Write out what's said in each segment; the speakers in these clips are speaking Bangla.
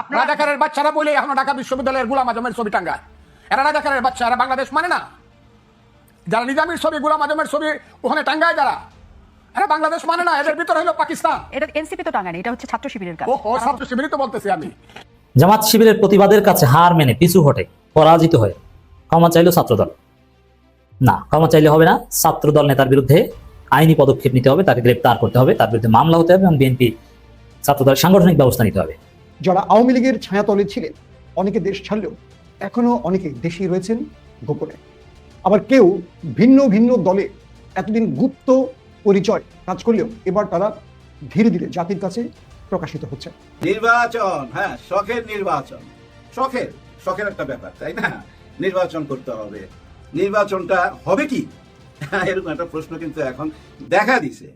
আপনারা রাজাকারের বাচ্চারা বলে এখনও ঢাকা বিশ্ববিদ্যালয়ের গুলাম আজমের ছবি টাঙ্গায়। এরা রাজাকারের বাচ্চা এরা বাংলাদেশ মানে না। যারা নিজামের ছবি গুলাম আজমের ছবি ওখানে টাঙ্গায় যারা এরা বাংলাদেশ মানে না এদের ভিতরে হলো পাকিস্তান। এটা এনসিপি তো টাঙ্গায় এটা হচ্ছে ছাত্র শিবিরের কাজ। ও ও ছাত্র শিবিরই তো বলতেছি আমি। জামাত শিবিরের প্রতিবাদের কাছে হার মেনে পিছু হটে পরাজিত হয়ে। ক্ষমা চাইল ছাত্রদল। না ক্ষমা চাইলে হবে না ছাত্রদল নেতার বিরুদ্ধে আইনি পদক্ষেপ নিতে হবে তাকে গ্রেপ্তার করতে হবে তার বিরুদ্ধে মামলা হতে হবে এবং বিএনপি ছাত্রদলের সাংগঠনিক ব্যবস্থা নিতে হবে। যারা আওয়ামী লীগের ছায়াতলে ছিলেন, অনেকে দেশ ছাড়লেও এখনও অনেকে দেশেই রয়েছেন গোপনে। আবার কেউ ভিন্ন ভিন্ন দলে এতদিন গুপ্ত পরিচয় কাজ করলেও এবার তারা ধীরে ধীরে জাতির কাছে প্রকাশিত হচ্ছে। নির্বাচন হ্যাঁ শখের নির্বাচন। শখের শখের একটা ব্যাপার, তাই না? নির্বাচন করতে হবে। নির্বাচনটা হবে কি? এরকম একটা প্রশ্ন কিন্তু এখন দেখা দিছে।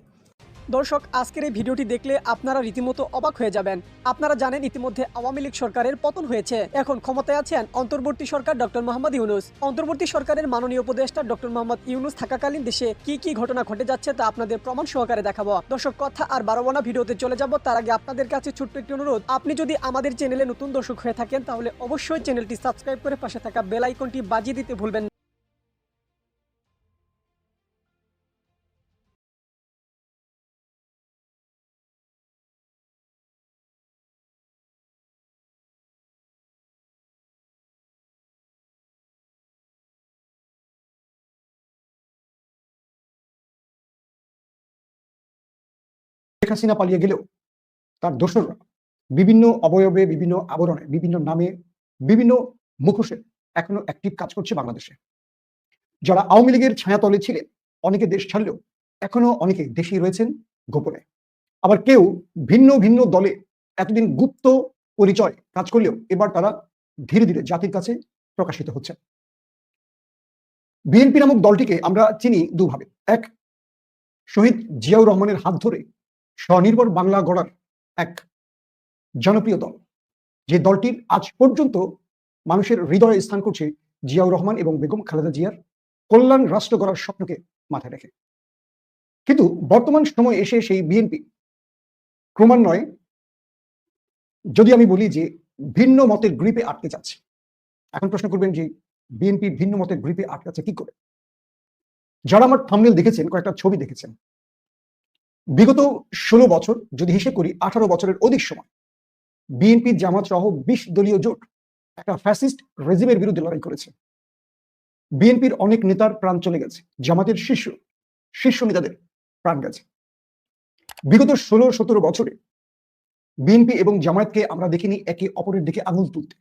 দর্শক, আজকের এই ভিডিওটি দেখলে আপনারা রীতিমতো অবাক হয়ে যাবেন। আপনারা জানেন ইতিমধ্যে আওয়ামী লীগ সরকারের পতন হয়েছে। এখন ক্ষমতায় আছেন অন্তর্বর্তী সরকার ডক্টর মোহাম্মদ ইউনুস। অন্তর্বর্তী সরকারের মাননীয় উপদেষ্টা ডক্টর মোহাম্মদ ইউনুস থাকাকালীন দেশে কি কি ঘটনা ঘটে যাচ্ছে তা আপনাদের প্রমাণ সহকারে দেখাবো। দর্শক, কথা আর বারোবানা ভিডিওতে চলে যাব। তার আগে আপনাদের কাছে ছোট্ট একটি অনুরোধ। আপনি যদি আমাদের চ্যানেলে নতুন দর্শক হয়ে থাকেন, তাহলে অবশ্যই চ্যানেলটি সাবস্ক্রাইব করে পাশে থাকা বেল আইকনটি বাজিয়ে দিতে ভুলবেন হাসিনা পালিয়ে গেলেও তার দোসররা বিভিন্ন অবয়বে, বিভিন্ন আবরণে, বিভিন্ন নামে, বিভিন্ন মুখোশে এখনও অ্যাক্টিভ কাজ করছে বাংলাদেশে। যারা আওয়ামী লীগের ছায়াতলে ছিলেন, অনেকে দেশ ছাড়লেও এখনও অনেকে দেশেই রয়েছেন গোপনে। আবার কেউ ভিন্ন ভিন্ন দলে এতদিন গুপ্ত পরিচয় কাজ করলেও এবার তারা ধীরে ধীরে জাতির কাছে প্রকাশিত হচ্ছে। বিএনপি নামক দলটিকে আমরা চিনি দুভাবে। এক, শহীদ জিয়াউর রহমানের হাত ধরে স্বনির্ভর বাংলা গড়ার এক জনপ্রিয় দল। যে দলটির আজ পর্যন্ত মানুষের হৃদয়ে স্থান করছে জিয়াউর রহমান এবং বেগম খালেদা জিয়ার কল্যাণ রাষ্ট্র গড়ার স্বপ্নকে মাথায় রেখে। কিন্তু বর্তমান সময় এসে সেই বিএনপি ক্রমান্বয়ে যদি আমি বলি যে ভিন্ন মতের গ্রিপে আটকে যাচ্ছে, এখন প্রশ্ন করবেন যে বিএনপি ভিন্ন মতের গ্রিপে আটকাচ্ছে কি করে? যারা আমার থামনেল দেখেছেন, কয়েকটা ছবি দেখেছেন বিগত ষোলো বছর যদি হিসেব করি, আঠারো বছরের অধিক সময়। বিএনপি জামাত সহ বিশ দলীয় জোট একটা ফ্যাসিস্ট রেজিমের বিরুদ্ধে লড়াই করেছে। বিএনপির অনেক নেতার প্রাণ চলে গেছে, জামাতের শীর্ষ শীর্ষ নেতাদের প্রাণ গেছে। বিগত ষোলো, সতেরো বছরে বিএনপি এবং জামায়াতকে আমরা দেখিনি একে অপরের দিকে আঙুল তুলতে।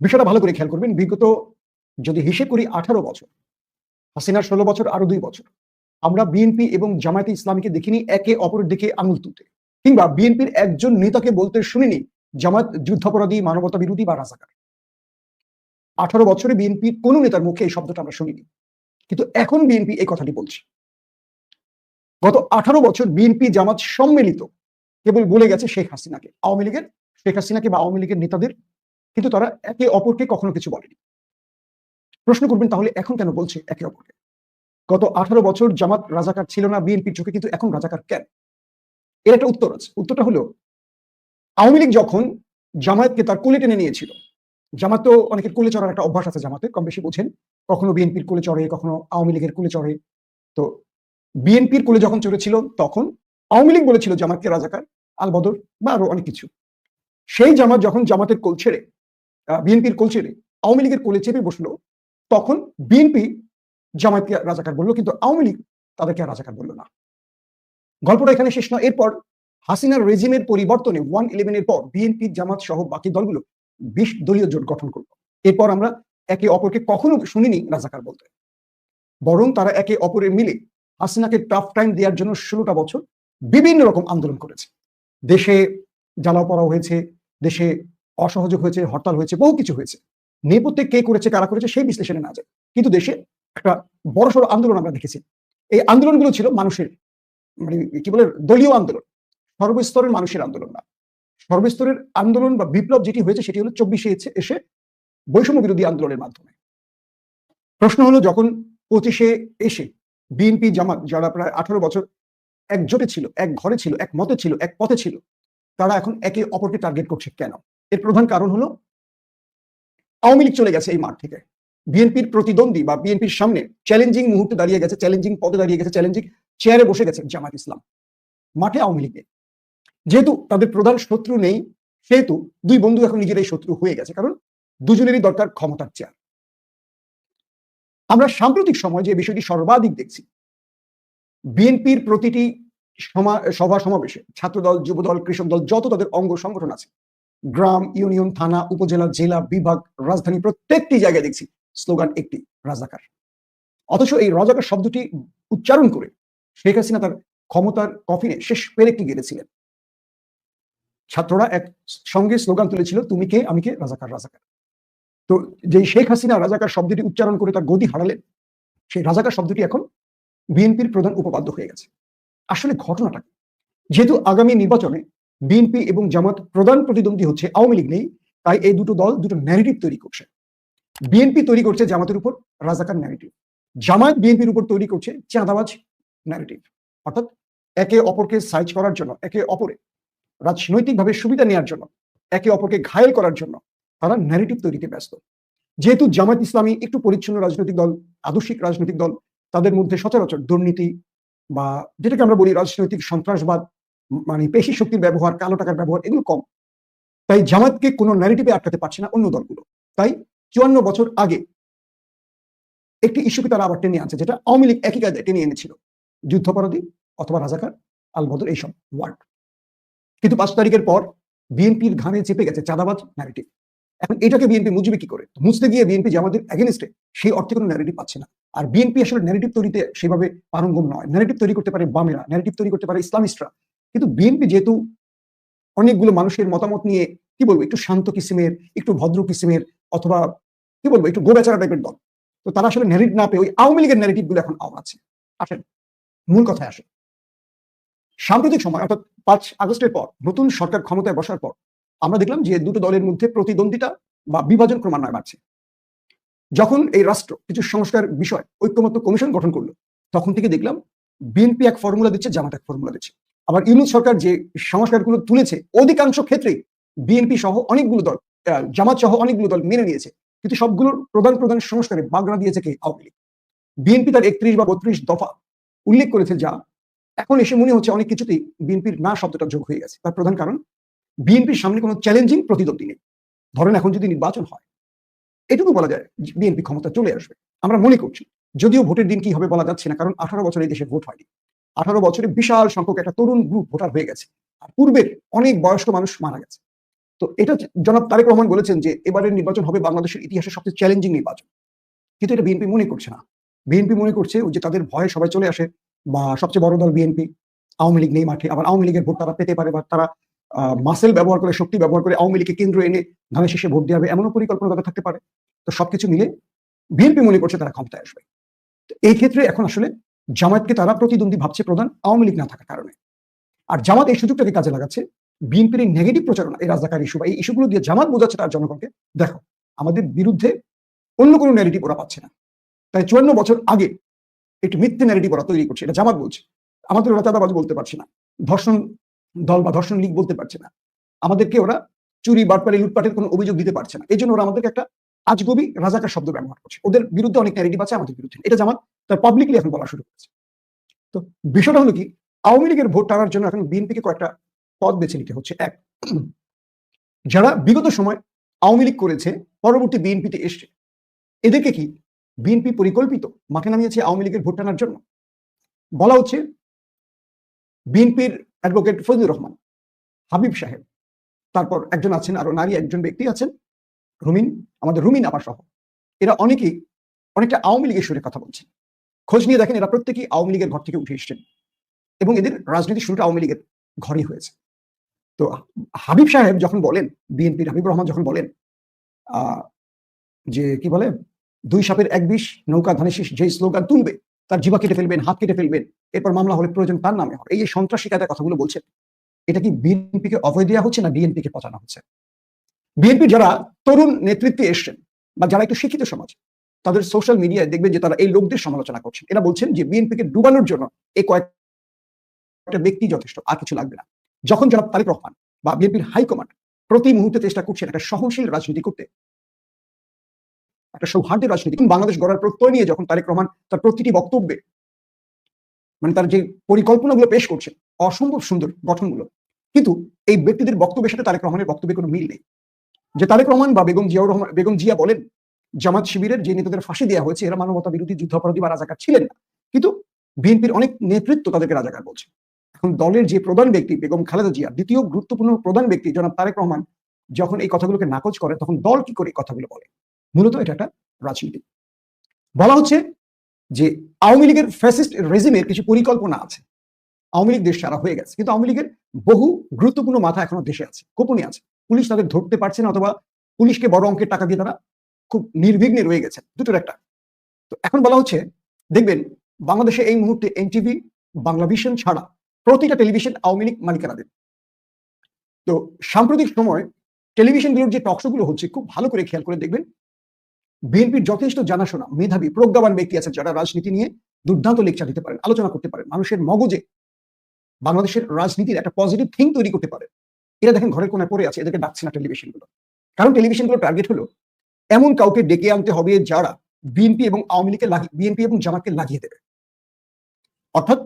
বিষয়টা ভালো করে খেয়াল করবেন, বিগত যদি হিসেব করি, আঠারো বছর, হাসিনার ষোলো বছর, আরও দুই বছর। আমরা বিএনপি এবং জামায়াতে ইসলামীকে দেখিনি, একে অপরের দিকে আঙুল তুলতে। কিংবা বিএনপির একজন নেতাকে বলতে শুনিনি জামাত যুদ্ধাপরাধী, মানবতা বিরোধী বা রাজাকার। আঠারো বছরে বিএনপির কোন নেতার মুখে এই শব্দটা আমরা শুনিনি। কিন্তু এখন বিএনপি এই কথাটি বলছে। গত আঠারো বছর বিএনপি জামাত সম্মিলিত, কেবল বলে গেছে শেখ হাসিনাকে। আওয়ামী লীগের, শেখ হাসিনাকে বা আওয়ামী লীগের নেতাদের, কিন্তু তারা একে অপরকে কখনো কিছু বলেনি। প্রশ্ন করবেন তাহলে এখন কেন বলছে একে অপরকে? গত আঠারো বছর জামাত রাজাকার ছিল না বিএনপির চোখে কিন্তু এখন রাজাকার কেন? এর একটা উত্তর আছে। উত্তরটা হলো, আওয়ামী লীগ যখন জামায়াতকে তার কোলে টেনে নিয়েছিল, জামাত তো অনেকের কোলে চড়ার একটা অভ্যাস আছে জামাতে কম বেশি বোঝেন, কখনো বিএনপির কোলে চড়ে, কখনো আওয়ামী লীগের কোলে চড়ে। তো বিএনপির কোলে যখন চড়েছিল, তখন আওয়ামী লীগ বলেছিল জামাতকে রাজাকার আল বদর বা আরও অনেক কিছু। সেই জামাত যখন জামাতের কোল ছেড়ে বিএনপির কোল ছেড়ে আওয়ামী লীগের কোলে চেপে বসল, তখন বিএনপি জামায়াতকে রাজাকার বলল, কিন্তু আওয়ামী লীগ তাদেরকে আর রাজাকার বলল না। গল্পটা এখানে শেষ নয়। এরপর হাসিনার রেজিমের পরিবর্তনে ওয়ান ইলেভেনের পর বিএনপি জামাত সহ বাকি দলগুলো বিশ দলীয় জোট গঠন করল। এরপর আমরা একে অপরকে কখনো শুনিনি রাজাকার বলতে। বরং তারা একে অপরের মিলে হাসিনাকে টাফ টাইম দেওয়ার জন্য ষোলোটা বছর বিভিন্ন রকম আন্দোলন করেছে। দেশে জ্বালাও পড়া হয়েছে, দেশে অসহযোগ হয়েছে, হরতাল হয়েছে, বহু কিছু হয়েছে। নেপথ্যে কে করেছে, কারা করেছে, সেই বিশ্লেষণে না যায়। কিন্তু দেশে একটা বড়সড় আন্দোলন আমরা দেখেছি। এই আন্দোলনগুলো ছিল মানুষের মানে কি বলে, দলীয় আন্দোলন। সর্বস্তরের মানুষের আন্দোলন না। সর্বস্তরের আন্দোলন বা বিপ্লব যেটি হয়েছে সেটি হলো চব্বিশে এসে বৈষম্য বিরোধী আন্দোলনের মাধ্যমে। প্রশ্ন হলো যখন পঁচিশে এসে বিএনপি জামাত, যারা প্রায় আঠারো বছর একজোটে ছিল, এক ঘরে ছিল, এক মতে ছিল, এক পথে ছিল, তারা এখন একে অপরকে টার্গেট করছে কেন? এর প্রধান কারণ হলো আওয়ামী লীগ চলে গেছে এই মাঠ থেকে। বিএনপির প্রতিদ্বন্দ্বী বা বিএনপির সামনে চ্যালেঞ্জিং মুহূর্তে দাঁড়িয়ে গেছে চ্যালেঞ্জিং পদে দাঁড়িয়ে গেছে চ্যালেঞ্জিং চেয়ারে বসে গেছে জামাত ইসলাম মাঠে আওয়ামী লীগ। যেহেতু তাদের প্রধান শত্রু নেই, সেহেতু দুই বন্ধু এখন নিজেরাই শত্রু হয়ে গেছে, কারণ দুজনেরই দরকার ক্ষমতার চেয়ার আমরা সাম্প্রতিক সময় যে বিষয়টি সর্বাধিক দেখছি, বিএনপির প্রতিটি সভা সমাবেশে ছাত্রদল, যুবদল, কৃষক দল যত তাদের অঙ্গ সংগঠন আছে, গ্রাম, ইউনিয়ন, থানা, উপজেলা, জেলা, বিভাগ, রাজধানী প্রত্যেকটি জায়গায় দেখছি স্লোগান একটি রাজাকার। অথচ এই রাজাকার শব্দটি উচ্চারণ করে শেখ হাসিনা তার ক্ষমতার কফিনে শেষ পেরেকটি গেড়েছিলেন ছাত্ররা এক সঙ্গে স্লোগান তুলেছিল, তুমি কে? আমি কে? রাজাকার রাজাকার। তো যেই শেখ হাসিনা রাজাকার শব্দটি উচ্চারণ করে তার গদি হারালেন, সেই রাজাকার শব্দটি এখন বিএনপির প্রধান উপপাদ্য হয়ে গেছে। আসলে ঘটনাটা যেহেতু আগামী নির্বাচনে বিএনপি এবং জামাত প্রধান প্রতিদ্বন্দ্বী হচ্ছে আওয়ামী লীগ নেই তাই এই দুটো দল, দুটো ন্যারেটিভ তৈরি করছে। বিএনপি তৈরি করছে জামাতের উপর রাজাকার ন্যারেটিভ জামাত বিএনপির উপর তৈরি করছে চাঁদাবাজ ন্যারেটিভ অর্থাৎ একে অপরকে সাইজ করার জন্য, একে অপরে রাজনৈতিকভাবে সুবিধা নেওয়ার জন্য, একে অপরকে ঘায়েল করার জন্য তারা ন্যারেটিভ তৈরিতে ব্যস্ত। যেহেতু জামাত ইসলামী একটু পরিচ্ছন্ন রাজনৈতিক দল, আদর্শিক রাজনৈতিক দল, তাদের মধ্যে সচরাচর দুর্নীতি বা যেটাকে আমরা বলি রাজনৈতিক সন্ত্রাসবাদ মানে পেশি শক্তির ব্যবহার, কালো টাকার ব্যবহার, এগুলো কম। তাই জামাতকে কোনো ন্যারেটিভে আটকাতে পারছে না অন্য দলগুলো। তাই চুয়ান্ন বছর আগে একটি ইস্যুকে তারা আবার টেনে আনছে, যেটা আওয়ামী লীগ একই কায়দায় টেনে এনেছিল? যুদ্ধাপরাধী অথবা রাজাকার, আল বদর, এইসব ওয়ার্ড কিন্তু পাঁচ তারিখের পর বিএনপির ঘানে চেপে গেছে চাঁদাবাজ ন্যারেটিভ এখন এটাকে বিএনপি মুজবে কি করে? মুছতে গিয়ে বিএনপি জামাতের এগেনস্টে সেই অর্থে কোনো ন্যারেটিভ পাচ্ছে না। আর বিএনপি আসলে ন্যারেটিভ তৈরিতে সেভাবে পারঙ্গম নয়। ন্যারেটিভ তৈরি করতে পারে বামেরা ন্যারেটিভ তৈরি করতে পারে ইসলামিস্টরা। কিন্তু বিএনপি যেহেতু অনেকগুলো মানুষের মতামত নিয়ে, কি বলব, একটু শান্ত কিসিমের, একটু ভদ্র কিসিমের অথবা কি বলব, একটু গোবেচারা টাইপের দল। তো তারা আসলে ন্যারেটিভ না পেয়ে ওই আওয়ামী লীগের ন্যারেটিভগুলো এখন আওড়াচ্ছে। আসেন, মূল কথায় আসে সাম্প্রতিক সময়, অর্থাৎ পাঁচ আগস্টের পর, নতুন সরকার ক্ষমতায় বসার পর, আমরা দেখলাম যে দুটো দলের মধ্যে প্রতিদ্বন্দ্বিতা বা বিভাজন ক্রমান্বয়ে বাড়ছে। যখন এই রাষ্ট্র কিছু সংস্কার বিষয়, ঐক্যমত্য কমিশন গঠন করল, তখন থেকে দেখলাম বিএনপি এক ফর্মুলা দিচ্ছে, জামাত এক ফর্মুলা দিচ্ছে। আবার ইউনুস সরকার যে সংস্কারগুলো তুলেছে, অধিকাংশ ক্ষেত্রেই বিএনপি সহ অনেকগুলো দল জামাত সহ অনেকগুলো দল মেনে নিয়েছে। কিন্তু সবগুলোর প্রধান প্রধান সংস্কারে বাগড়া দিয়েছে কে? আওয়ামী লীগ। বিএনপি তার একত্রিশ বা বত্রিশ দফা উল্লেখ করেছে যা এখন এসে মনে হচ্ছে অনেক কিছুতেই বিএনপির না শব্দটা যোগ হয়ে গেছে। তার প্রধান কারণ, বিএনপির সামনে কোনো চ্যালেঞ্জিং প্রতিদ্বন্দ্বী নেই। ধরেন এখন যদি নির্বাচন হয়, এটুকু বলা যায় বিএনপি ক্ষমতা চলে আসবে। আমরা মনে করছি, যদিও ভোটের দিন কি হবে বলা যাচ্ছে না, কারণ আঠারো বছরে দেশে ভোট হয়নি। আঠারো বছরে বিশাল সংখ্যক একটা তরুণ গ্রুপ ভোটার হয়ে গেছে। আর পূর্বের অনেক বয়স্ক মানুষ মারা গেছে। তো এটা জনাব তারেক রহমান বলেছেন যে এবারের নির্বাচন হবে বাংলাদেশের ইতিহাসে সবচেয়ে চ্যালেঞ্জিং নির্বাচন। কিন্তু এটা বিএনপি মনে করছে না। বিএনপি মনে করছে যে তাদের ভয়ে সবাই চলে আসে বা সবচেয়ে বড় দল বিএনপি, আওয়ামী লীগ নেই মাঠে। আবার আওয়ামী লীগের ভোট তারা পেতে পারে বা তারা মাসেল ব্যবহার করে, শক্তি ব্যবহার করে আওয়ামী লীগকে কেন্দ্র এনে ধানের শেষে ভোট দেওয়া হবে এমনও পরিকল্পনা তাদের থাকতে পারে। তো সবকিছু মিলে বিএনপি মনে করছে তারা ক্ষমতায় আসবে। তো এই ক্ষেত্রে এখন আসলে জামায়াতকে তারা প্রতিদ্বন্দ্বী ভাবছে প্রধান আওয়ামী লীগ না থাকার কারণে। আর জামাত এই সুযোগটাকে কাজে লাগাচ্ছে বিএনপির এই নেগেটিভ প্রচারণা, এই রাজাকার ইস্যু বা এই ইস্যুগুলো দিয়ে জামাত বোঝাচ্ছে তার জনগণকে, দেখো, আমাদের বিরুদ্ধে অন্য কোনো ন্যারেটিভ ওরা পাচ্ছে না। তাই চুয়ান্ন বছর আগে একটি মিথ্যে ন্যারেটিভ ওরা তৈরি করছে, এটা জামাত বলছে। আমাদের ওরা চাঁদাবাজ বলতে পারছে না। ধর্ষণ দল বা ধর্ষণ লীগ বলতে পারছে না। আমাদেরকে ওরা চুরি, বাটপারি, লুটপাটের কোনো অভিযোগ দিতে পারছে না। এই জন্য ওরা আমাদেরকে একটা আজগবি রাজাকার শব্দ ব্যবহার করছে। ওদের বিরুদ্ধে অনেক ন্যারেটিভ আছে, আমাদের বিরুদ্ধে। এটা জামাত তার পাবলিকলি এখন বলা শুরু করেছে। তো বিষয়টা হলো কি, আওয়ামী লীগের ভোট টানার জন্য এখন বিএনপিকে কয়েকটা পথ বেছে নিতে হচ্ছে। এক, যারা বিগত সময় আওয়ামী লীগ করেছে, পরবর্তী বিএনপিতে এসছে, এদেরকে কি বিএনপি পরিকল্পিত মাঠে নামিয়েছে আওয়ামী লীগের ভোট টানার জন্য? বলা হচ্ছে বিএনপির অ্যাডভোকেট ফজলুর রহমান, হাবিব সাহেব, তারপর একজন আছেন আরও নারী, একজন ব্যক্তি আছেন, রুমিন, আমাদের রুমিন আবার সহ। এরা অনেকেই অনেকটা আওয়ামী লীগের সুরে কথা বলছেন। খোঁজ নিয়ে দেখেন এরা প্রত্যেকেই আওয়ামী লীগের ঘর থেকে উঠে এসছেন এবং এদের রাজনীতি শুরুটা আওয়ামী লীগের ঘরেই হয়েছে। তো হাবিব সাহেব যখন বলেন, বিএনপির হাবিব রহমান যখন বলেন যে কি বলে, দুই সাপের এক বিষ, নৌকা ধানের শীষ যে স্লোগান তুলবে, তার জিবা কেটে ফেলবেন, হাত কেটে ফেলবেন, এরপর মামলা হলে প্রয়োজন তার নামে এই যে সন্ত্রাসী কায়দায় কথাগুলো বলছেন এটা কি বিএনপিকে অভয় দেওয়া হচ্ছে না বিএনপিকে পচানো হচ্ছে? বিএনপি যারা তরুণ নেতৃত্বে এসছেন বা যারা একটু শিক্ষিত সমাজ, তাদের সোশ্যাল মিডিয়ায় দেখবেন যে তারা এই লোকদের সমালোচনা করছেন। এরা বলছেন যে বিএনপিকে ডুবানোর জন্য এই কয়েকটা ব্যক্তি যথেষ্ট, আর কিছু লাগবে না। যখন জনাব তারেক রহমান বা বিএনপির হাইকমান্ড প্রতি মুহূর্তে চেষ্টা করছেন একটা সহনশীল রাজনীতি করতে, একটা সৌহার্দ্যের রাজনীতি বাংলাদেশ গড়ার প্রত্যয় নিয়ে যখন তারেক রহমান তার প্রতিটি বক্তব্যে মানে তার যে পরিকল্পনাগুলো পেশ করছেন, অসম্ভব সুন্দর গঠনগুলো, কিন্তু এই ব্যক্তিদের বক্তব্যের সাথে তারেক রহমানের বক্তব্যের কোনো মিল নেই। যে তারেক রহমান বা বেগম জিয়াউর রহমান, বেগম জিয়া বলেন, জামাত শিবিরের যে নেতাদের ফাঁসি দেওয়া হয়েছে, এরা মানবতা বিরোধী যুদ্ধাপরাধী বা রাজাকার ছিলেন না। কিন্তু বিএনপির অনেক নেতৃত্ব তাদেরকে রাজাকার বলছে। এখন দলের যে প্রধান ব্যক্তি বেগম খালেদা জিয়া, দ্বিতীয় গুরুত্বপূর্ণ প্রধান ব্যক্তি জনাব তারেক রহমান যখন এই কথাগুলোকে নাকচ করে, তখন দল কি করে কথাগুলো বলে? মূলত এটা একটা রাজনীতি। বলা হচ্ছে যে আওয়ামী লীগের ফ্যাসিস্ট রেজিমের কিছু পরিকল্পনা আছে। আওয়ামী লীগ দেশ সারা হয়ে গেছে। কিন্তু আওয়ামী লীগের বহু গুরুত্বপূর্ণ মাথা এখনও দেশে আছে, গোপনে আছে। পুলিশ তাদের ধরতে পারছে না অথবা পুলিশকে বড় অঙ্কের টাকা দিয়ে তারা খুব নির্বিঘ্নে রয়ে গেছে। দুটোর একটা। তো এখন বলা হচ্ছে, দেখবেন বাংলাদেশে এই মুহূর্তে এনটিভি বাংলা ভিশন ছাড়া প্রতিটা টেলিভিশন আওয়ামী লীগ মালিকানাদের তো সাম্প্রতিক সময় টেলিভিশনগুলোর যে টকশোগুলো হচ্ছে, খুব ভালো করে খেয়াল করে দেখবেন, বিএনপির যথেষ্ট জানাশোনা, মেধাবী, প্রজ্ঞাবান ব্যক্তি আছে যারা রাজনীতি নিয়ে দুর্দান্ত লেকচার দিতে পারেন, আলোচনা করতে পারেন, মানুষের মগজে বাংলাদেশের রাজনীতির একটা পজিটিভ থিং তৈরি করতে পারে। এরা দেখেন ঘরের কোনায় পড়ে আছে, এদেরকে ডাকছে না টেলিভিশনগুলো কারণ টেলিভিশনগুলো টার্গেট হলো এমন কাউকে ডেকে আনতে হবে যারা বিএনপি এবং আওয়ামী লীগকে বিএনপি এবং জামাতকে লাগিয়ে দেবে। অর্থাৎ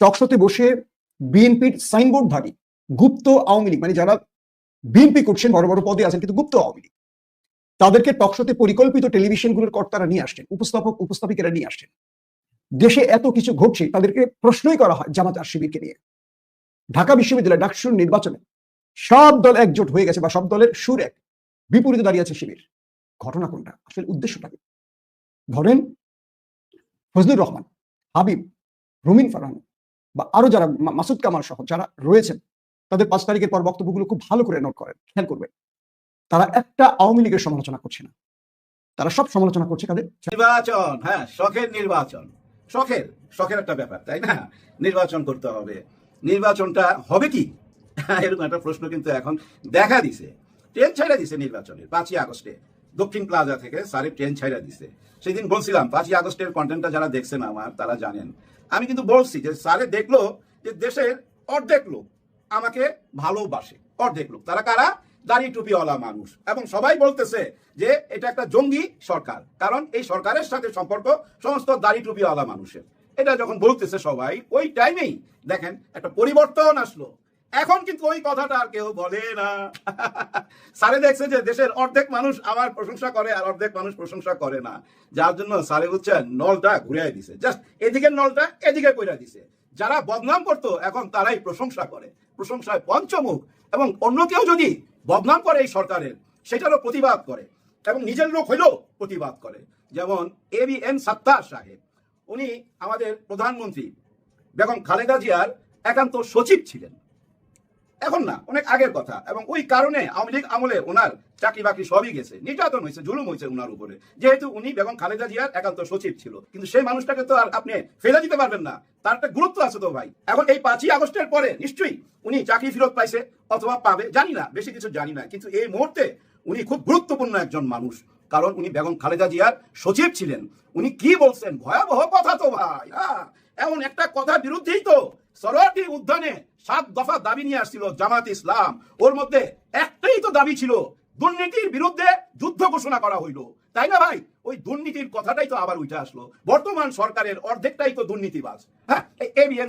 টকশোতে বসে বিএনপির সাইনবোর্ডধারী গুপ্ত আওয়ামী লীগ মানে যারা বিএনপি করছেন, বড় বড় পদে আছেন কিন্তু গুপ্ত আওয়ামী লীগ, তাদেরকে টকশোতে পরিকল্পিত টেলিভিশনগুলোর কর্তারা নিয়ে আসছেন, উপস্থাপক, উপস্থাপিকেরা নিয়ে আসছেন। দেশে এত কিছু ঘটছে, তাদেরকে প্রশ্নই করা হয় জামাত আর শিবিরকে নিয়ে। ঢাকা বিশ্ববিদ্যালয় ডাকসুর নির্বাচনে সব দল একজোট হয়ে গেছে বা সব দলের সুর এক, বিপরীতে দাঁড়িয়ে আছে শিবির। ঘটনা কোনটা? আসলে উদ্দেশ্যটা কি? ধরেন ফজলুর রহমান, হাবিব, রুমিন ফারহান বা আরও যারা মাসুদ কামাল সহ যারা রয়েছেন, তাদের পাঁচ তারিখের পর বক্তব্যগুলো খুব ভালো করে নোট করেন। খেয়াল করবেন, তারা একটা আওয়ামী লীগের সমালোচনা করছে না। তারা সব সমালোচনা করছে তাদের নির্বাচন হ্যাঁ শখের নির্বাচন। শখের শখের একটা ব্যাপার, তাই না? নির্বাচন করতে হবে। নির্বাচনটা হবে কি? এরকম একটা প্রশ্ন কিন্তু এখন দেখা দিছে। ট্রেন ছাইড়া দিছে নির্বাচনের, পাঁচই আগস্টে। দক্ষিণ প্লাজা থেকে স্যারের ট্রেন ছাইড়া দিছে। সেদিন বলছিলাম, পাঁচই আগস্টের কন্টেন্টটা যারা দেখছেন আমার, তারা জানেন। আমি কিন্তু বলছি যে স্যারে দেখল যে দেশের অর্ধেক লোক আমাকে ভালোবাসে, অর্ধেক লোক। তারা কারা? দাড়ি টুপিওয়ালা মানুষ। এবং সবাই বলতেছে যে এটা একটা জঙ্গি সরকার, কারণ এই সরকারের সাথে সম্পর্ক সমস্ত দাড়ি টুপিওয়ালা মানুষের। এটা যখন বলতেছে সবাই, ওই টাইমেই দেখেন একটা পরিবর্তন আসলো। এখন কিন্তু ওই কথাটা আর কেউ বলে না। সারে দেখছে যে দেশের অর্ধেক মানুষ আমার প্রশংসা করে আর অর্ধেক মানুষ প্রশংসা করে না। যার জন্য সারে হচ্ছে নলটা ঘুরিয়ে দিছে। জাস্ট এদিকের নলটা এদিকে কইরা দিছে। যারা বদনাম করতো, এখন তারাই প্রশংসা করে। প্রশংসায় পঞ্চমুখ এবং অন্য কেউ যদি বদনাম করে এই সরকারের, সেটারও প্রতিবাদ করে এবং নিজের লোক হইলেও প্রতিবাদ করে। যেমন এ বি এম সাত্তার সাহেব, উনি আমাদের প্রধানমন্ত্রী বেগম খালেদা জিয়ার একান্ত সচিব ছিলেন। এখন না, অনেক আগের কথা। এবং ওই কারণে আওয়ামী লীগ আমলে ওনার চাকরি বাকরি সবই গেছে। নির্যাতন হয়েছে, জুলুম হয়েছে ওনার উপরে। যেহেতু উনি বেগম খালেদা জিয়ার একান্ত সচিব ছিল। কিন্তু সেই মানুষটাকে তো আর আপনি ফেলে দিতে পারবেন না। তার একটা গুরুত্ব আছে তো ভাই। এখন এই পাঁচই আগস্টের পরে নিশ্চয়ই উনি চাকরি ফেরত পাইছে অথবা পাবে, জানি না, বেশি কিছু জানি না। কিন্তু এই মুহূর্তে উনি খুব গুরুত্বপূর্ণ একজন মানুষ। কারণ উনি বেগম খালেদা জিয়ার সচিব ছিলেন। উনি কি বলছেন? ভয়াবহ কথা তো ভাই হ্যাঁ। এমন একটা কথার বিরুদ্ধেই তো সরোয়ার্দী উদ্যানে সাত দফা দাবি নিয়ে আসছিল জামাত ইসলাম। ওর মধ্যে একটাই তো দাবি ছিল, দুর্নীতির বিরুদ্ধে যুদ্ধ ঘোষণা করা হইল। তাই না ভাই? ওই দুর্নীতির কথাটাই তো আবার উঠে আসলো। বর্তমান সরকারের অর্ধেকটাই তো দুর্নীতিবাজ। হ্যাঁ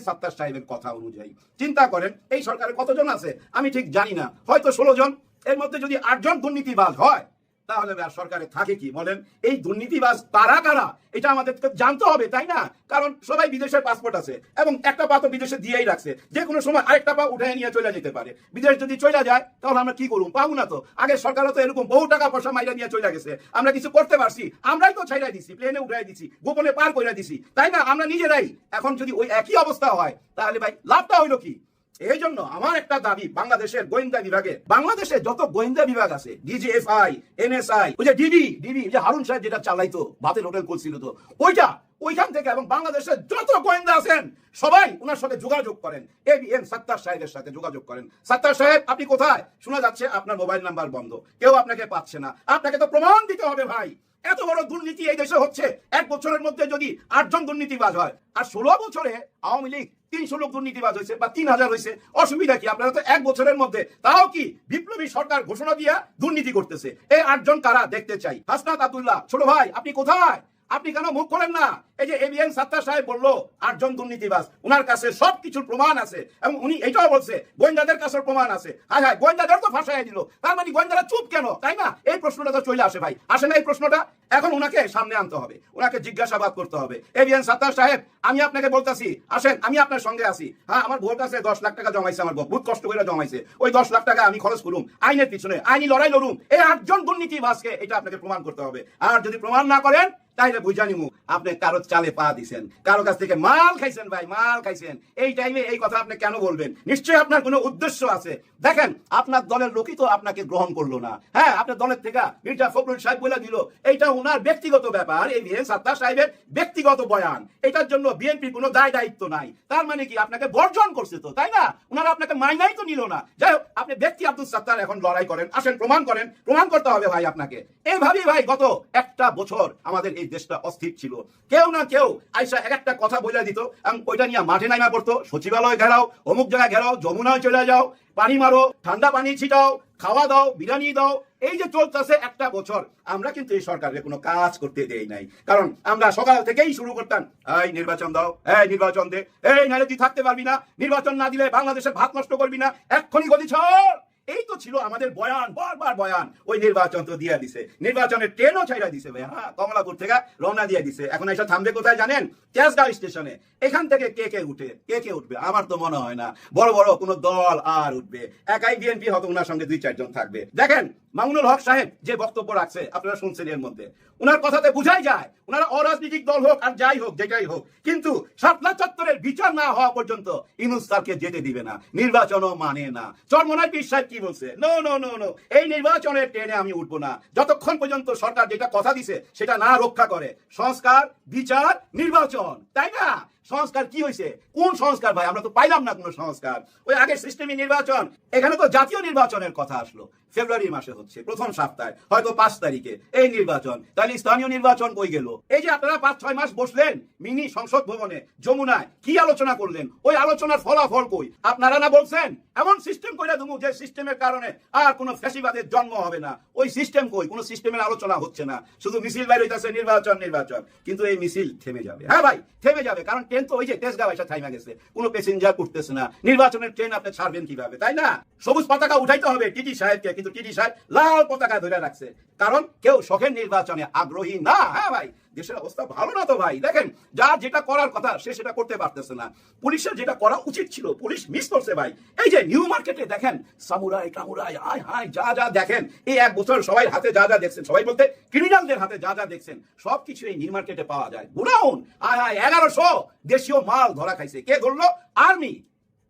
সাত্তার সাহেবের কথা অনুযায়ী। চিন্তা করেন, এই সরকারে কতজন আছে? আমি ঠিক জানি না। হয়তো ষোলো জন। এর মধ্যে যদি আটজন দুর্নীতিবাজ হয় তাহলে আর সরকারে থাকে কি বলেন? এই দুর্নীতিবাজ কারা কারা? এটা আমাদেরকে জানতে হবে, তাই না? কারণ সবাই বিদেশের পাসপোর্ট আছে এবং একটা পা তো বিদেশে দিয়েই রাখছে। যে কোনো সময় আরেকটা পা উঠে নিয়ে চলে যেতে পারে। বিদেশ যদি চলে যায়, তাহলে আমরা কি করুম পাবো না তো। আগে সরকারও তো এরকম বহু টাকা পয়সা মাইরা নিয়ে চলে গেছে। আমরা কিছু করতে পারছি। আমরাই তো ছাইড়াই দিছি প্লেনে উঠাই দিছি, গোপনে পার করে দিছি। তাই না? আমরা নিজেরাই। এখন যদি ওই একই অবস্থা হয়, তাহলে ভাই, লাভটা হইল কি? এই জন্য আমার একটা দাবি বাংলাদেশের গোয়েন্দা বিভাগে। বাংলাদেশে যত গোয়েন্দা বিভাগ আছে ডিজিএফআই এনএসআই ওই যে ডিডি ডিডি যে হারুন সাহেব যেটা চালাইতো, ভাতের হোটেল করছিল তো, ওইটা, ওইখান থেকে এবং বাংলাদেশের যত গোয়েন্দা আছেন, সবাই ওনার সাথে যোগাযোগ করেন। এবিএম সাত্তার সাহেবের সাথে যোগাযোগ করেন। সাত্তার সাহেব, আপনি কোথায়? শোনা যাচ্ছে আপনার মোবাইল নাম্বার বন্ধ। কেউ আপনাকে পাচ্ছে না। আপনাকে তো প্রমাণ দিতে হবে ভাই। এত বড় দুর্নীতি এই দেশে হচ্ছে। এক বছরের মধ্যে যদি আটজন দুর্নীতিবাজ হয়। আর ষোলো বছরে আওয়ামী লীগ তিনশো লোক দুর্নীতিবাজ হয়েছে বা তিন হাজার হয়েছে, অসুবিধা কি? আপনারা তো এক বছরের মধ্যে, তাও কি বিপ্লবী সরকার ঘোষণা দিয়া দুর্নীতি করতেছে? এই আটজন কারা দেখতে চাই? হাসনাত আবদুল্লাহ, ছোট ভাই, আপনি কোথায়? আপনি কেন মুখ করেন না? এই যে এবিএন সাত্তার সাহেব বলল, আটজন দুর্নীতিবাজ, উনার কাছে সব কিছুর প্রমাণ আছে এবং উনি এটাও বলছে, গোয়েন্দাদের কাছে প্রমাণ আছে। হায় হায় গোয়েন্দাদের তো ফাঁসাই দিল। তার মানে গোয়েন্দারা চুপ কেন? তাই না? এই প্রশ্নটা তো চলে আসে ভাই। আসে না এই প্রশ্নটা? এখন উনাকে সামনে আনতে হবে। উনাকে জিজ্ঞাসাবাদ করতে হবে। এবিএন সাত্তার সাহেব, আমি আপনাকে বলতাছি, আসেন, আমি আপনার সঙ্গে আছি। হ্যাঁ আমার ভোট আছে, দশ লাখ টাকা জমাইছে আমার বহুত কষ্ট করে জমাইছে। ওই দশ লাখ টাকা আমি খরচ করুম। আইনের পিছনে, আইনি লড়াই লড়ুম। এই আটজন দুর্নীতিবাজকে এটা আপনাকে প্রমাণ করতে হবে। আর যদি প্রমাণ না করেন তাইলে বুঝা নিমু? আপনি কারও চালে পা দিছেন। কারও কাছ থেকে মাল খাইছেন ভাই, মাল খাইছেন। এই টাইমে এই কথা আপনি কেন বলবেন? নিশ্চয়ই আপনার কোনো উদ্দেশ্য আছে। দেখেন, আপনার দলের লোকই তো আপনাকে গ্রহণ করল না। হ্যাঁ আপনার দলের থেকে মির্জা ফখরুল সাহেব বলে দিল। এইটা ওনার ব্যক্তিগত ব্যাপার, এই বিএন সাত্তার সাহেবের ব্যক্তিগত বয়ান। এটার জন্য বিএনপির কোনো দায় দায়িত্ব নাই। তার মানে কি? আপনাকে বর্জন করছে তো, তাই না? ওনারা আপনাকে মাইনাই তো নিল না। যাই হোক, আপনি ব্যক্তি আব্দুল সাত্তার এখন লড়াই করেন, আসেন, প্রমাণ করেন। প্রমাণ করতে হবে ভাই আপনাকে। এইভাবেই ভাই গত একটা বছর আমাদের এই দেশটা অস্থির ছিল। কেউ না কেউ আইসা এক একটা কথা বলে দিত, এবং ওইটা নিয়ে মাঠে নাইমা পড়তো, সচিবালয় ঘেরাও, অমুক জায়গায় ঘেরাও, যমুনায় চলে যাও, পানি মারো, ঠান্ডা পানি ছিটাও, খাওয়া দাও, বিরিয়ানি দাও, এই যে চলতেছে একটা বছর, আমরা কিন্তু এই সরকারের কোনো কাজ করতে দেই নাই। কারণ আমরা সকাল থেকেই শুরু করতাম, এই নির্বাচন দাও, এই নির্বাচন দে, এই নাহলে তুই থাকতে পারবি না, নির্বাচন না দিলে বাংলাদেশের ভাত নষ্ট করবি না, এক্ষুনি গতি ছড়! এই তো ছিল আমাদের বয়ান, বারবার বয়ান। ওই নির্বাচন তো দিয়ে দিছে। নির্বাচনের ট্রেনও ছাইরা দিছে ভাই হ্যাঁ কমলাপুর থেকে রওনা দিয়ে দিছে। এখন এসে থামবে কোথায় জানেন? তেজগাঁও স্টেশনে এখান থেকে কে কে উঠে, কে কে উঠবে? আমার তো মনে হয় না। বড় বড় কোনো দল আর উঠবে। একাই বিএনপি হয়তো ওনার সঙ্গে দুই, চারজন থাকবে। দেখেন, মামুনুল হক সাহেব যে বক্তব্য রাখছে, আপনারা শুনছেন এর মধ্যে। ওনার কথাতে বুঝাই যায় ওনারা অরাজনৈতিক দল হোক আর যাই হোক, যেটাই হোক, কিন্তু সাতলা চত্বরের বিচার না হওয়া পর্যন্ত ইনুস স্যারকে যেতে দিবে না। নির্বাচনও মানে না। চরমনায় সাহেব কি বলছে? নো নো নো নো এই নির্বাচনের ট্রেনে আমি উঠবো না। যতক্ষণ পর্যন্ত সরকার যেটা কথা দিছে, সেটা না রক্ষা করে। সংস্কার, বিচার, নির্বাচন, তাই না? সংস্কার কি হয়েছে কোন সংস্কার ভাই? আমরা তো পাইলাম না কোনো সংস্কার। ওই আগে সিস্টেমে নির্বাচন। এখানে তো জাতীয় নির্বাচনের কথা আসলো। ফেব্রুয়ারি মাসে হচ্ছে, প্রথম সপ্তাহে, হয়তো পাঁচ তারিখে। এই নির্বাচন, তাহলে স্থানীয় নির্বাচন কই গেল? এই যে আপনারা পাঁচ, ছয় মাস বসলেন মিনি সংসদ ভবনে, যমুনায়, কি আলোচনা করলেন? ওই আলোচনার ফলাফল কই? আপনারা না বলছেন? এমন সিস্টেম করে দেবো যে সিস্টেমের কারণে আর কোনো ফ্যাসিবাদের জন্ম হবে না। ওই সিস্টেম কই? কোনো সিস্টেমের আলোচনা হচ্ছে না। শুধু মিছিল বাইর হইতাছে, নির্বাচন নির্বাচন। কিন্তু এই মিছিল থেমে যাবে। হ্যাঁ ভাই, থেমে যাবে। কারণ ট্রেন তো ওই যে তেজগাঁও এসে থাইমা গেছে। কোনো প্যাসেঞ্জার উঠতেছে না। নির্বাচনের ট্রেন আপনি ছাড়বেন কীভাবে? তাই না? সবুজ পতাকা উঠাইতে হবে টিটি সাহেবকে কিন্তু টিটি সাহেব লাল পতাকা ধরে রাখছে। কারণ কেউ শখের নির্বাচনে আগ্রহী না। হ্যাঁ ভাই, দেশের অবস্থা ভালো না তো ভাই। দেখেন, যা যেটা করার কথা সে সেটা করতে পারতেছে না। পুলিশের যেটা করা উচিত ছিল, পুলিশ মিস করছে ভাই। এই যে নিউ মার্কেটে দেখেন সামুরাই টামুরাই আয় হায়, যা যা দেখেন, এই এক বছর সবাই হাতে যা যা দেখছেন। সবাই বলতে ক্রিমিনালদের হাতে যা যা দেখছেন, সব কিছু এই নিউ মার্কেটে পাওয়া যায়। গুডাউন আয় হায়, এগারোশো দেশীয় মাল ধরা খাইছে। কে ধরলো? আর্মি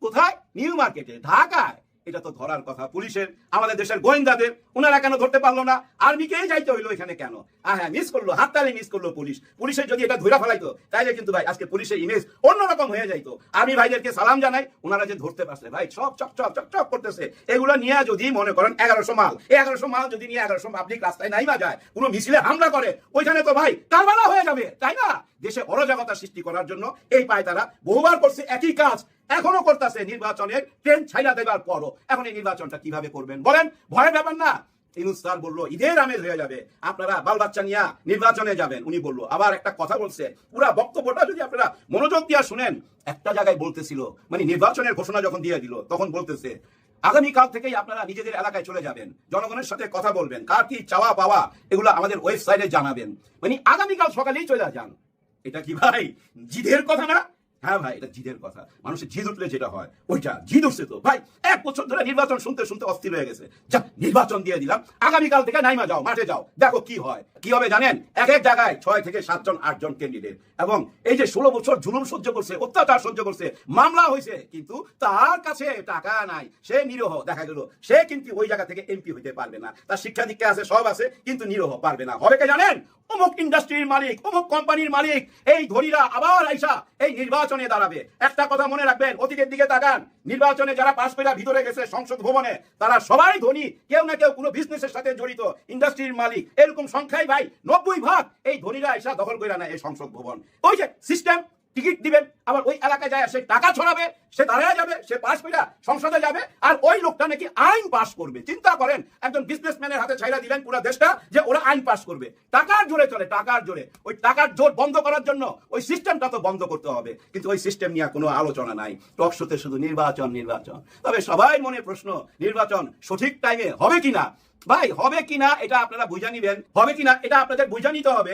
কোথায়? নিউ মার্কেটে ঢাকায়। এটা তো ধরার কথা। পুলিশের, আমাদের দেশের গোয়েন্দাদের ওনারা কেন ধরতে পারল না? আর্মিকেই যাইতে হইল এখানে কেন? আহ হ্যাঁ মিস করল, হাততালি মিস করল পুলিশ। পুলিশের যদি এটা ধরে ফেলাইতো, তাইলে কিন্তু ভাই আজকে পুলিশের ইমেজ অন্যরকম হয়ে যাইতো। আর্মি ভাইদেরকে সালাম জানাই ওনারা যে ধরতে পারছে। ভাই সব চক চক চক চক করতেছে। এগুলো নিয়ে যদি মনে করেন এগারোশো মাল এই এগারোশো মাল যদি নিয়ে এগারোশো পাবলিক রাস্তায় নাইমা যায়, কোনো মিছিলে হামলা করে, ওইখানে তো ভাই কারবালা হয়ে যাবে, তাই না? দেশে অরাজকতা সৃষ্টি করার জন্য এই পায় তারা বহুবার করছে, একই কাজ এখনও করতেছে নির্বাচনের ট্রেন ছাইলা দেবার পরও। এখন এই নির্বাচনটা কীভাবে করবেন? বলেন, ভয়ের ব্যাপার না। বলল ঈদের আমেজ হয়ে যাবে। আপনারা বাল বাচ্চা নিয়ে নির্বাচনে যাবেন। উনি আবার একটা কথা বলছে। পুরা বক্তব্যটা যদি আপনারা মনোযোগ দিয়ে শুনেন, একটা জায়গায় বলতেছিল মানে নির্বাচনের ঘোষণা যখন দিয়ে দিল, তখন বলতেছে, আগামীকাল থেকেই আপনারা নিজেদের এলাকায় চলে যাবেন। জনগণের সাথে কথা বলবেন। কার কি চাওয়া পাওয়া, এগুলো আমাদের ওয়েবসাইটে জানাবেন। মানে আগামীকাল সকালেই চলে যান। এটা কি ভাই, জিদের কথা না? হ্যাঁ ভাই, এটা জিদের কথা। মানুষের জিদ উঠলে যেটা হয়, ওইটা। জিদ উঠছে তো। ভাই, এক বছর ধরে নির্বাচন শুনতে শুনতে অস্থির হয়ে গেছে। যা, নির্বাচন দিয়ে দিলাম। আগামীকাল থেকে নাইমা যাও, মাঠে যাও। দেখো কি হয়। কি হবে জানেন? এক এক জায়গায় ছয় থেকে সাতজন, আটজন ক্যান্ডিডেট এবং এই যে ষোলো বছর জুলুম সহ্য করছে, অত্যাচার সহ্য করছে, মামলা হয়েছে, কিন্তু তার কাছে টাকা নাই। সে নিরহ, দেখা গেল। সে কিন্তু ওই জায়গা থেকে এমপি হইতে পারবে না। তার শিক্ষা দীক্ষা আছে, সব আছে, কিন্তু নিরহ পারবে না। হবে কে জানেন? অমুক ইন্ডাস্ট্রির মালিক, অমুক কোম্পানির মালিক, এই ধনীরা আবার আইসা এই নির্বাচনে দাঁড়াবে। একটা কথা মনে রাখবেন, অতীতের দিকে তাকান। নির্বাচনে যারা পাশ পেলা ভিতরে গেছে সংসদ ভবনে, তারা সবাই ধনী, কেউ না কেউ কোনো বিজনেসের সাথে জড়িত ইন্ডাস্ট্রির মালিক। এরকম সংখ্যাই ভাই, নব্বই ভাগ এই ধনীরা আইসা দখল করে না এই সংসদ ভবন। ওই যে সিস্টেম টিকিট দিবেন, আবার ওই এলাকায় যায়, সে টাকা ছড়াবে, সে দাঁড়ায় যাবে, সে পাশ ফিরা সংসদে যাবে, আর ওই লোকটা নাকি আইন পাস করবে। চিন্তা করেন, একজন বিজনেসম্যানের হাতে ছাইরা দিলেন পুরো দেশটা যে ওরা আইন পাস করবে। টাকার জোরে চলে, টাকার জোরে। ওই টাকার জোর বন্ধ করার জন্য ওই সিস্টেমটা তো বন্ধ করতে হবে। কিন্তু ওই সিস্টেম নিয়ে কোনো আলোচনা নাই। টক শোতে শুধু নির্বাচন নির্বাচন। তবে সবাই মনে প্রশ্ন, নির্বাচন সঠিক টাইমে হবে কিনা? ভাই, হবে কিনা, এটা আপনারা বুঝে নিবেন। হবে কিনা, এটা আপনাদের বুঝে নিতে হবে।